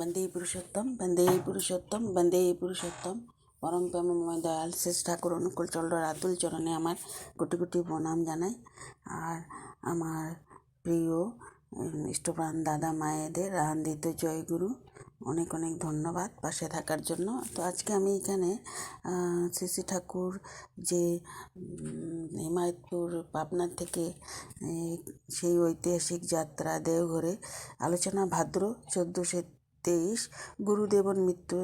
বন্দে পুরুষোত্তম বন্দে পুরুষোত্তম বন্দে পুরুষোত্তম। পরম প্রেমময় দয়াল শেষ ঠাকুর অনুকূল চন্দ্র রাতুল চরণে আমার কোটি কোটি প্রণাম জানাই। আর আমার প্রিয় ইষ্টপ্রাণ দাদা মায়েদের আনন্দিত জয়গুরু, অনেক অনেক ধন্যবাদ পাশে থাকার জন্য। তো আজকে আমি এখানে শ্রী ঠাকুর যে হিমায়তপুর পাবনার থেকে সেই ঐতিহাসিক যাত্রা দেওঘরে আলোচনা ভাদ্র চোদ্দোশো তেইশ গুরুদেবন মিত্র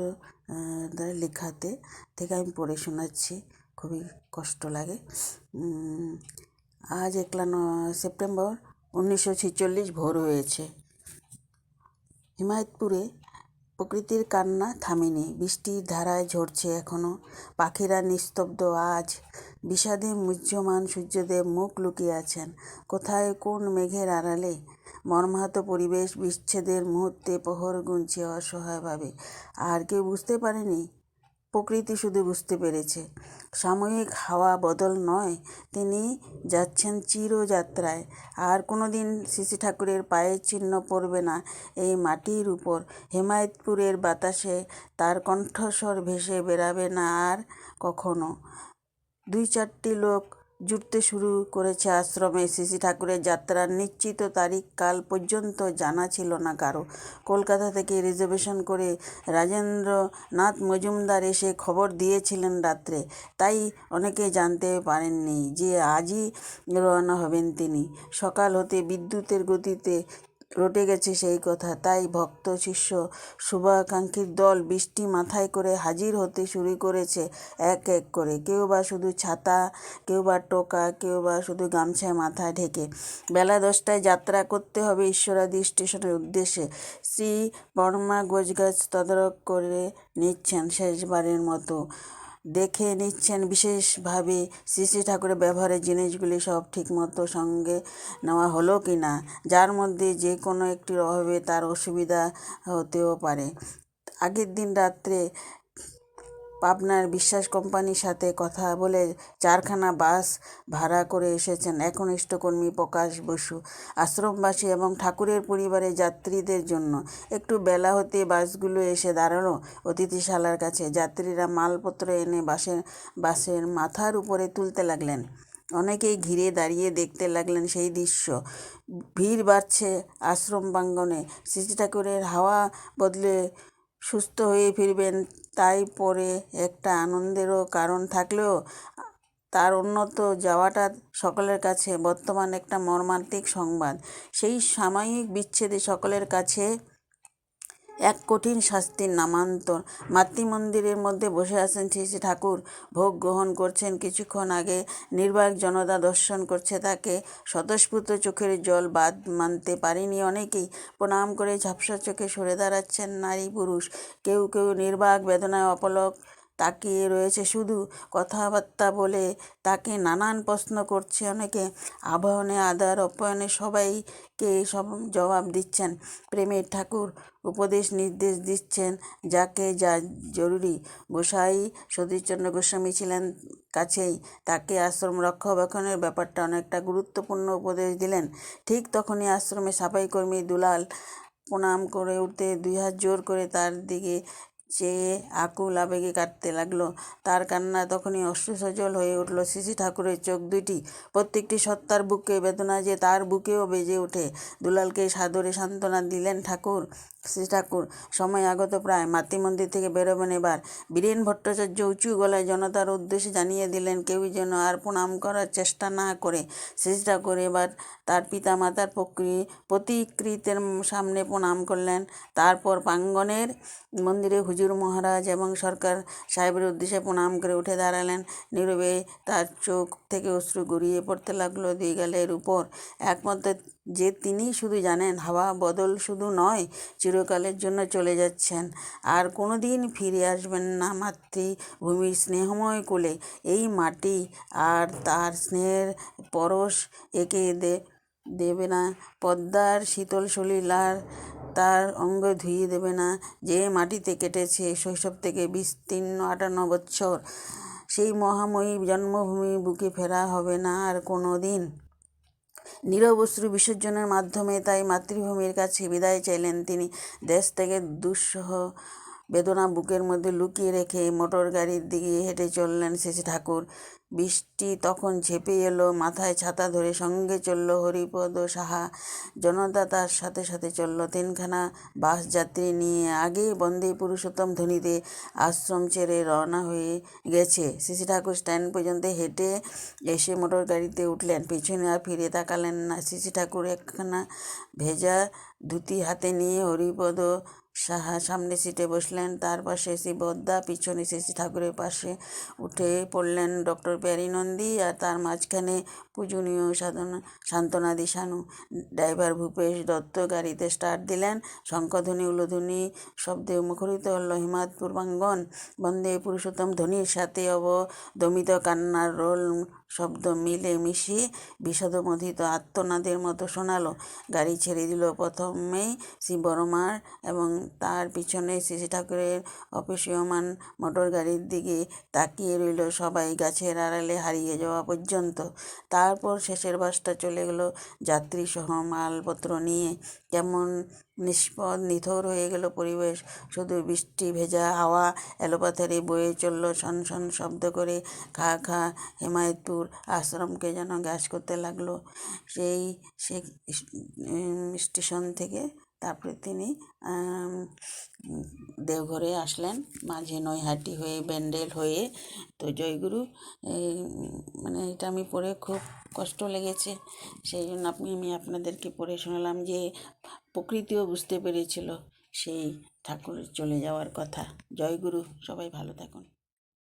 দ্বারা লেখাতে থেকে আমি পড়ে শোনাচ্ছি। খুবই কষ্ট লাগে। আজ একলা সেপ্টেম্বর উনিশশো ছেচল্লিশ ভোর হয়েছে। হিমায়তপুরে প্রকৃতির কান্না থামেনি। বৃষ্টির ধারায় ঝরছে এখনও। পাখিরা নিস্তব্ধ। আজ বিষাদে মুহ্যমান সূর্যদেব মুখ লুকিয়ে আছেন কোথায় কোন মেঘের আড়ালে? মর্মাহত পরিবেশ বিচ্ছেদের মুহূর্তে প্রহর গুনছে অসহায়ভাবে আর কেউ বুঝতে পারেনি? প্রকৃতি শুধু বুঝতে পেরেছে। সাময়িক হাওয়া বদল নয়, তিনি যাচ্ছেন চিরযাত্রায়। আর কোনো দিন শ্রী ঠাকুরের পায়ের চিহ্ন পড়বে না এই মাটির উপর। হেমায়তপুরের বাতাসে তার কণ্ঠস্বর ভেসে বেরাবে না আর কখনো। দুই চারটি লোক জুটতে শুরু করেছে আশ্রমে। শ্রী ঠাকুরের যাত্রার নিশ্চিত তারিখ কাল পর্যন্ত জানা ছিল না কারও। কলকাতা থেকে রিজার্ভেশন করে রাজেন্দ্রনাথ মজুমদার এসে খবর দিয়েছিলেন রাত্রে। তাই অনেকে জানতে পারেননি যে আজই রওনা হবেন তিনি। সকাল হতে বিদ্যুতের গতিতে রটে গেছে সেই কথা। তাই ভক্ত শিষ্য শুভাকাঙ্ক্ষীর দল বৃষ্টি মাথায় করে হাজির হতে শুরু করেছে এক এক করে। কেউ বা শুধু ছাতা, কেউ বা টোকা, কেউ বা শুধু গামছায় মাথায় ঢেকে। বেলা দশটায় যাত্রা করতে হবে ঈশ্বরাদি স্টেশনের উদ্দেশ্যে। শ্রী বর্মা গোজগাছ তদারক করে নিচ্ছেন শেষবারের মতো। দেখে নিচ্ছেন বিশেষভাবে শ্রী শ্রী ঠাকুরের ব্যবহারের জিনিসগুলি সব ঠিকমতো সঙ্গে নেওয়া হলো কি না, যার মধ্যে যে কোনো একটির অভাবে তার অসুবিধা হতেও পারে। আগের দিন রাত্রে পাবনার বিশ্বাস কোম্পানির সাথে কথা বলে চারখানা বাস ভাড়া করে এসেছেন একনিষ্ঠ কর্মী প্রকাশ বসু। আশ্রমবাসী এবং ঠাকুরের পরিবারের যাত্রীদের জন্য। একটু বেলা হতে বাসগুলো এসে দাঁড়াল অতিথিশালার কাছে। যাত্রীরা মালপত্র এনে বাসের বাসের মাথার উপরে তুলতে লাগলেন। অনেকেই ঘিরে দাঁড়িয়ে দেখতে লাগলেন সেই দৃশ্য। ভিড় বাড়ছে আশ্রম প্রাঙ্গণে। শ্রী ঠাকুরের হাওয়া বদলে সুস্থ হয়ে ফিরবেন। তাই পরে একটা আনন্দেরও কারণ থাকলেও তার উন্নত যাওয়াটা সকলের কাছে বর্তমান একটা মর্মান্তিক সংবাদ। সেই সাময়িক বিচ্ছেদে সকলের কাছে এক কঠিন শাস্তির নামান্তর। মাতৃমন্দিরের মধ্যে বসে আছেন শ্রী শ্রী ঠাকুর। ভোগ গ্রহণ করছেন কিছুক্ষণ আগে। নির্বাক জনতা দর্শন করছে তাকে। স্বতঃস্ফূর্ত চোখের জল বাদ মানতে পারেনি অনেকেই। প্রণাম করে ঝাপসা চোখে সরে দাঁড়াচ্ছেন নারী পুরুষ। কেউ কেউ নির্বাক বেদনায় অপলক তাকিয়ে রয়েছে শুধু কথাবার্তা বলে তাকে নানান প্রশ্ন করছে অনেকে। আবাহনে, আদার অপয়নে সবাইকে সব জবাব দিচ্ছেন। প্রেমের ঠাকুর উপদেশ নির্দেশ দিচ্ছেন যাকে যা জরুরি। গোসাই সতীশচন্দ্র গোস্বামী ছিলেন কাছেই। তাকে আশ্রম রক্ষণাবেক্ষণের ব্যাপারটা অনেকটা গুরুত্বপূর্ণ উপদেশ দিলেন। ঠিক তখনই আশ্রমে সাফাই কর্মী দুলাল প্রণাম করে উঠতে দুই হাত জোর করে তার দিকে চেয়ে আকুল আবেগে কাটতে লাগল। তার কান্না তখনই অশ্রুসজল হয়ে উঠল। শ্রী ঠাকুরের চোখ দুটি প্রত্যেকটি সত্তার বুকে বেদনা যে তার বুকেও বেজে ওঠে। দুলালকে সাদরে সান্ত্বনা দিলেন ঠাকুর, শ্রী ঠাকুর। সময় আগত প্রায় মাতৃমন্দির থেকে বেরোবেন এবার। বীরেন ভট্টাচার্য উঁচু গলায় জনতার উদ্দেশ্যে জানিয়ে দিলেন, কেউই যেন আর প্রণাম করার চেষ্টা না করে। শ্রী ঠাকুর এবার তার পিতা মাতার প্রতিকৃতের সামনে প্রণাম করলেন। তারপর প্রাঙ্গণের মন্দিরে হুজুর মহারাজ এবং সরকার সাহেবের উদ্দেশ্যে প্রণাম করে উঠে দাঁড়ালেন। নীরবে তার চোখ থেকে অশ্রু গড়িয়ে পড়তে লাগল দুই গালের উপর। একমাত্র যে তিনি শুধু জানেন, হাওয়া বদল শুধু নয়, চিরকালের জন্য চলে যাচ্ছেন। আর কোনো দিন ফিরে আসবেন না মাতৃভূমির স্নেহময় কোলে। এই মাটি আর তার স্নেহের পরশ একে দে, দেবে না। পদ্মার শীতল সলিলার তার অঙ্গ ধুয়ে দেবে না। যে মাটিতে কেটেছে শৈশব থেকে বিস্তীর্ণ আটান্ন বৎসর, সেই মহাময়ী জন্মভূমি বুকে ফেরা হবে না আর কোনো দিন। নিরবস্ত্রু বিসর্জনের মাধ্যমে তাই মাতৃভূমির কাছে বিদায় চাইলেন তিনি। দেশ থেকে দুঃসহ বেদনা বুকের মধ্যে লুকিয়ে রেখে মোটর গাড়ির দিকে হেঁটে চললেন শেষে ঠাকুর। বৃষ্টি তখন ঝেঁপে এলো, মাথায় ছাতা ধরে সঙ্গে চলল হরিপদ সাহা। জনতা তার সাথে সাথে চলল। তিনখানা বাস যাত্রী নিয়ে আগে বন্দে পুরুষোত্তম ধ্বনিতে আশ্রম ছেড়ে রওনা হয়ে গেছে। শিশি ঠাকুর স্ট্যান্ড পর্যন্ত হেঁটে এসে মোটর গাড়িতে উঠলেন। পিছনে আর ফিরে তাকালেন না। শিশি ঠাকুর একখানা ভেজা ধুতি হাতে নিয়ে হরিপদ সাহা সামনে সিটে বসলেন, তার পাশে শিবদ্দা পিছনে শিশি ঠাকুরের পাশে উঠে পড়লেন ডক্টর প্যারি নন্দী আর তার মাঝখানে পূজনীয় সাধনা, সান্ত্বনা দিশানু। ড্রাইভার ভূপেশ দত্ত গাড়িতে স্টার্ট দিলেন। শঙ্খধ্বনি, উলুধ্বনি শব্দে মুখরিত হল হিমাদ পূর্বাঙ্গন। বন্দে পুরুষোত্তম ধ্বনির সাথে অবদমিত কান্নার রোল শব্দ মিলে মিশিয়ে বিষাদমথিত আত্মনাদের মতো শোনালো। গাড়ি ছেড়ে দিল প্রথমেই শ্রী বর্মার এবং তার পিছনে শ্রী ঠাকুরের অপেশীয়মান মোটর গাড়ির দিকে তাকিয়ে রইল সবাই গাছের আড়ালে হারিয়ে যাওয়া পর্যন্ত। তারপর শেষের বাসটা চলে গেলো যাত্রীসহ মালপত্র নিয়ে। কেমন নিষ্পদ, নিথর হয়ে গেল পরিবেশ। শুধু বৃষ্টি ভেজা হাওয়া এলোপাথারি বয়ে চলল শন শব্দ করে খা খা হেমায়তপুর আশ্রমকে যেন গ্যাস করতে লাগল। সেই সে স্টেশন থেকে তারপরে তিনি দেওঘরে আসলেন। মাঝে নৈহাটি হয়ে, ব্যান্ডেল হয়ে, তো জয়গুরু মানে এটা আমি পড়ে খুব কষ্ট লেগেছে। সেই জন্য আপনি, আমি আপনাদেরকে পড়ে শোনালাম যে, প্রকৃতিও বুঝতে পেরেছিল সেই ঠাকুর চলে যাওয়ার কথা। জয়গুরু, সবাই ভালো থাকুন।